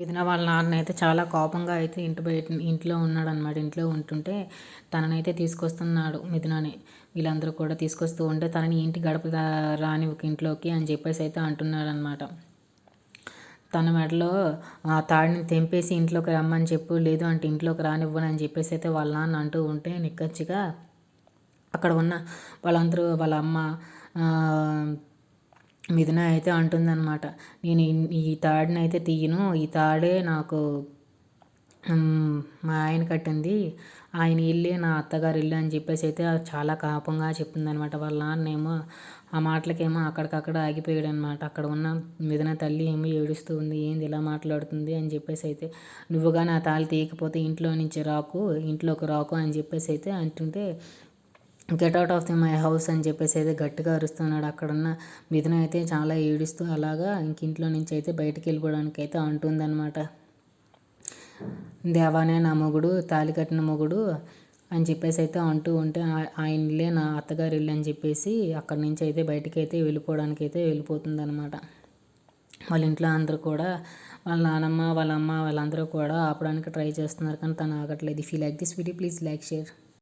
మిథున వాళ్ళ నాన్న అయితే చాలా కోపంగా అయితే ఇంటి బయట ఇంట్లో ఉన్నాడనమాట ఇంట్లో ఉంటుంటే తననైతే తీసుకొస్తున్నాడు మిథునని. వీళ్ళందరూ కూడా తీసుకొస్తూ ఉంటే తనని ఇంటి గడప రాని ఒక ఇంట్లోకి అని చెప్పేసి అయితే అంటున్నాడు అనమాట తన మెడలో ఆ తాడిని తెంపేసి ఇంట్లోకి రమ్మని చెప్పు లేదు అంటే ఇంట్లోకి రానివ్వను అని చెప్పేసి అయితే వాళ్ళ నాన్న అంటూ ఉంటే నిక్కచ్చిగా అక్కడ ఉన్న వాళ్ళందరూ వాళ్ళ అమ్మ మిథున అయితే అంటుందన్నమాట. నేను ఈ తాడుని అయితే తీయను. ఈ తాడే నాకు మా ఆయన కట్టింది. ఆయన ఇల్లే నా అత్తగారి ఇల్లు అని చెప్పేసి అయితే చాలా కాపంగా చెప్తుందనమాట వాళ్ళ నాన్నేమో ఆ మాటలకేమో అక్కడికక్కడ ఆగిపోయాడు అనమాట అక్కడ ఉన్న మిథున తల్లి ఏమో ఏడుస్తూ ఉంది. ఏంది ఇలా మాట్లాడుతుంది అని చెప్పేసి అయితే నువ్వుగా నా తాళి తీయకపోతే ఇంట్లో నుంచి రాకు ఇంట్లోకి రాకు అని చెప్పేసి అయితే అంటుంటే get out of the my house అని చెప్పేసి అయితే గట్టిగా అరుస్తున్నాడు. అక్కడున్న మిథున అయితే చాలా ఏడుస్తూ అలాగా ఇంక ఇంట్లో నుంచి అయితే బయటికి వెళ్ళిపోవడానికి అయితే అంటుందన్నమాట. దేవానే నా మొగుడు తాలి కట్టిన మొగుడు అని చెప్పేసి అయితే అంటూ ఉంటే ఆయనలే నా అత్తగారు ఇల్లు అని చెప్పేసి అక్కడి నుంచి అయితే బయటికి అయితే వెళ్ళిపోవడానికి అయితే వెళ్ళిపోతుంది అనమాట వాళ్ళ ఇంట్లో అందరూ కూడా వాళ్ళ నానమ్మ వాళ్ళ అమ్మ వాళ్ళందరూ కూడా ఆపడానికి ట్రై చేస్తున్నారు కానీ తను ఆగట్లేదు. If you like this video please like share